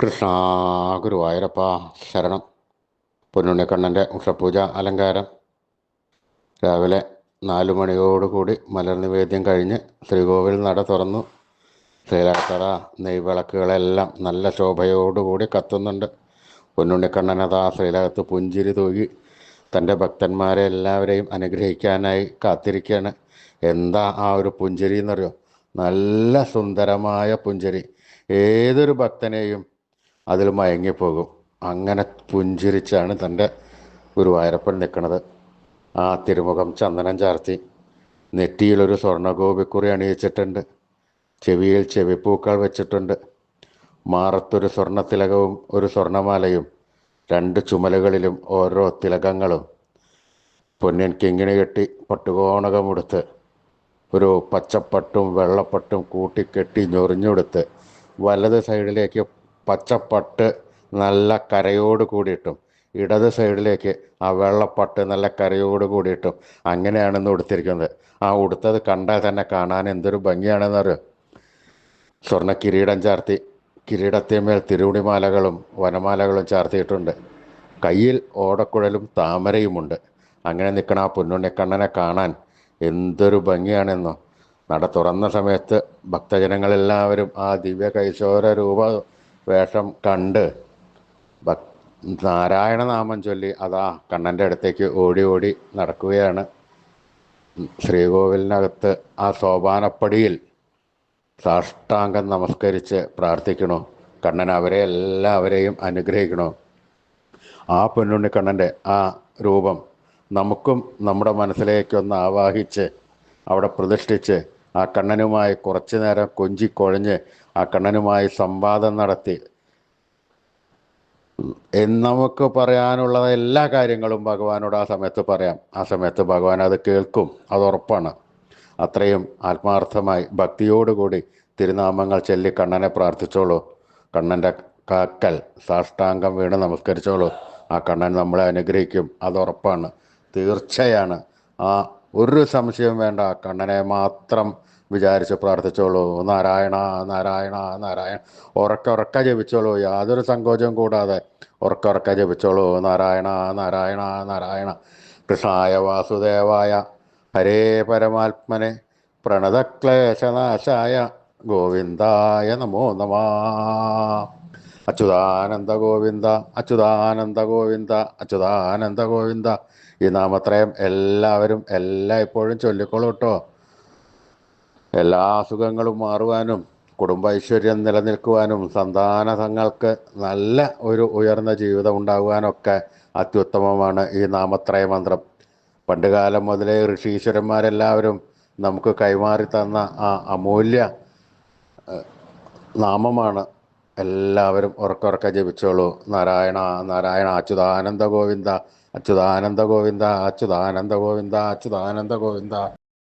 കൃഷ്ണ ഗുരുവായൂരപ്പ ശരണം. പൊന്നുണ്ണിക്കണ്ണന്റെ ഉഷപൂജ അലങ്കാരം. രാവിലെ നാലു മണിയോടുകൂടി മലർനിവേദ്യം കഴിഞ്ഞ് ശ്രീകോവിൽ നട തുറന്നു. ശ്രീലാത്തറ നെയ്വിളക്കുകളെല്ലാം നല്ല ശോഭയോടുകൂടി കത്തുന്നുണ്ട്. പൊന്നുണ്ണിക്കണ്ണനതാ ശ്രീലകത്ത് പുഞ്ചിരി തൂകി തന്റെ ഭക്തന്മാരെ എല്ലാവരെയും അനുഗ്രഹിക്കാനായി കാത്തിരിക്കുകയാണ് എന്താ ആ ഒരു പുഞ്ചിരി എന്നറിയോ നല്ല സുന്ദരമായ പുഞ്ചിരി. ഏതൊരു ഭക്തനെയും അതിൽ മയങ്ങിപ്പോകും. അങ്ങനെ പുഞ്ചിരിച്ചാണ് തന്റെ ഗുരുവായൂരപ്പൻ നിൽക്കുന്നത്. ആ തിരുമുഖം ചന്ദനം ചാർത്തി. നെറ്റിയിലൊരു സ്വർണഗോപിക്കുറി അണിയിച്ചിട്ടുണ്ട്. ചെവിയിൽ ചെവിപ്പൂക്കൾ വെച്ചിട്ടുണ്ട്. മാറത്തൊരു സ്വർണ തിലകവും ഒരു സ്വർണമാലയും രണ്ട് ചുമലുകളിലും ഓരോ തിലകങ്ങളും. പൊന്നിൻ കിങ്ങിണി കെട്ടി പട്ടുകോണകമെടുത്ത് ഒരു പച്ചപ്പട്ടും വെള്ളപ്പട്ടും കൂട്ടിക്കെട്ടി ഞൊറിഞ്ഞെടുത്ത് വലത് സൈഡിലേക്ക് പച്ചപ്പട്ട് നല്ല കരയോട് കൂടിയിട്ടും ഇടത് സൈഡിലേക്ക് ആ വെള്ളപ്പട്ട് നല്ല കരയോട് കൂടിയിട്ടും അങ്ങനെയാണെന്ന് ഉടുത്തിരിക്കുന്നത്. ആ ഉടുത്തത് കണ്ടാൽ തന്നെ കാണാൻ എന്തൊരു ഭംഗിയാണെന്നറിയോ സ്വർണ കിരീടം ചാർത്തി കിരീടത്തിന്മേൽ തിരുവുണിമാലകളും വനമാലകളും ചാർത്തിയിട്ടുണ്ട്. കയ്യിൽ ഓടക്കുഴലും താമരയുമുണ്ട്. അങ്ങനെ നിൽക്കണ ആ പൊന്നുണ്ണിക്കണ്ണനെ കാണാൻ എന്തൊരു ഭംഗിയാണെന്നോ. നട തുറന്ന സമയത്ത് ഭക്തജനങ്ങളെല്ലാവരും ആ ദിവ്യ കൈശോര രൂപ വേഷം കണ്ട് നാരായണ നാമം ചൊല്ലി അതാ കണ്ണന്റെ അടുത്തേക്ക് ഓടി ഓടി നടക്കുകയാണ്. ശ്രീകോവിലിനകത്ത് ആ സോപാനപ്പടിയിൽ സാഷ്ടാംഗം നമസ്കരിച്ച് പ്രാർത്ഥിക്കണോ? കണ്ണൻ അവരെ എല്ലാവരെയും അനുഗ്രഹിക്കണോ? ആ പൊന്നുണ്ണി കണ്ണന്റെ ആ രൂപം നമുക്കും നമ്മുടെ മനസ്സിലേക്കൊന്ന് ആവാഹിച്ച് അവിടെ പ്രതിഷ്ഠിച്ച് ആ കണ്ണനുമായി കുറച്ചു നേരം കൊഞ്ചി കൊഴഞ്ഞ് ആ കണ്ണനുമായി സംവാദം നടത്തി. നമുക്ക് പറയാനുള്ള എല്ലാ കാര്യങ്ങളും ഭഗവാനോട് ആ സമയത്ത് പറയാം. ആ സമയത്ത് ഭഗവാൻ അത് കേൾക്കും. അത് ഉറപ്പാണ്. അത്രയും ആത്മാർത്ഥമായി ഭക്തിയോടുകൂടി തിരുനാമങ്ങൾ ചൊല്ലി കണ്ണനെ പ്രാർത്ഥിച്ചോളൂ. കണ്ണന്റെ കാക്കൽ സാഷ്ടാംഗം വീണ് നമസ്കരിച്ചോളൂ. ആ കണ്ണൻ നമ്മളെ അനുഗ്രഹിക്കും. അത് ഉറപ്പാണ്. തീർച്ചയാണ്. ആ ഒരു സംശയവും വേണ്ട. കണ്ണനെ മാത്രം വിചാരിച്ച് പ്രാർത്ഥിച്ചോളൂ. നാരായണ നാരായണ നാരായണ. ഉറക്ക ഉറക്ക ജപിച്ചോളൂ. യാതൊരു സങ്കോചവും കൂടാതെ ഉറക്ക ഉറക്ക ജപിച്ചോളൂ. നാരായണ നാരായണ നാരായണ. കൃഷ്ണായ വാസുദേവായ ഹരേ പരമാത്മനെ. പ്രണതക്ലേശനാശായ ഗോവിന്ദായ നമോ നമ. അച്യുതാനന്ദ ഗോവിന്ദ അച്യുതാനന്ദ ഗോവിന്ദ അച്യുതാനന്ദ ഗോവിന്ദ ഈ നാമത്രയം എല്ലാവരും എല്ലാ ഇപ്പോഴും ചൊല്ലിക്കോളൂ കേട്ടോ എല്ലാ അസുഖങ്ങളും മാറുവാനും കുടുംബ ഐശ്വര്യം നിലനിൽക്കുവാനും സന്താന തങ്ങൾക്ക് നല്ല ഒരു ഉയർന്ന ജീവിതം ഉണ്ടാകുവാനൊക്കെ അത്യുത്തമമാണ് ഈ നാമത്രയ മന്ത്രം. പണ്ടുകാലം മുതലേ ഋഷീശ്വരന്മാരെല്ലാവരും നമുക്ക് കൈമാറി തന്ന ആ അമൂല്യ നാമമാണ് എല്ലാവരും ഉറക്കുറക്ക ജപിച്ചോളൂ. നാരായണ നാരായണ അച്യുതാനന്ദ ഗോവിന്ദ അച്യുതാനന്ദ ഗോവിന്ദ അച്യുതാനന്ദ ഗോവിന്ദ അച്യുതാനന്ദ ഗോവിന്ദ.